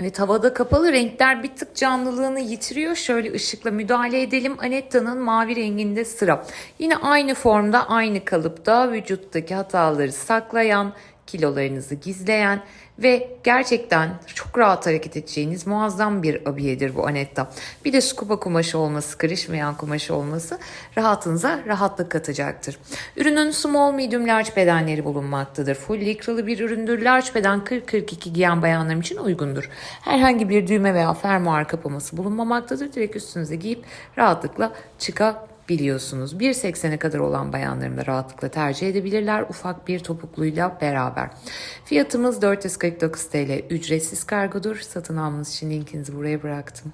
Evet havada kapalı renkler bir tık canlılığını yitiriyor. Şöyle ışıkla müdahale edelim. Anetta'nın mavi renginde sıra. Yine aynı formda aynı kalıpta vücuttaki hataları saklayan, kilolarınızı gizleyen ve gerçekten çok rahat hareket edeceğiniz muazzam bir abiyedir bu Anetta. Bir de scuba kumaşı olması, kırışmayan kumaşı olması rahatınıza rahatlık katacaktır. Ürünün small, medium, large bedenleri bulunmaktadır. Full likralı bir üründür. Large beden 40-42 giyen bayanlarım için uygundur. Herhangi bir düğme veya fermuar kapaması bulunmamaktadır. Direkt üstünüze giyip rahatlıkla çıkabilirsiniz biliyorsunuz. 1.80'e kadar olan bayanlarım da rahatlıkla tercih edebilirler ufak bir topukluyla beraber. Fiyatımız 449 TL ücretsiz kargodur. Satın almanız için linkinizi buraya bıraktım.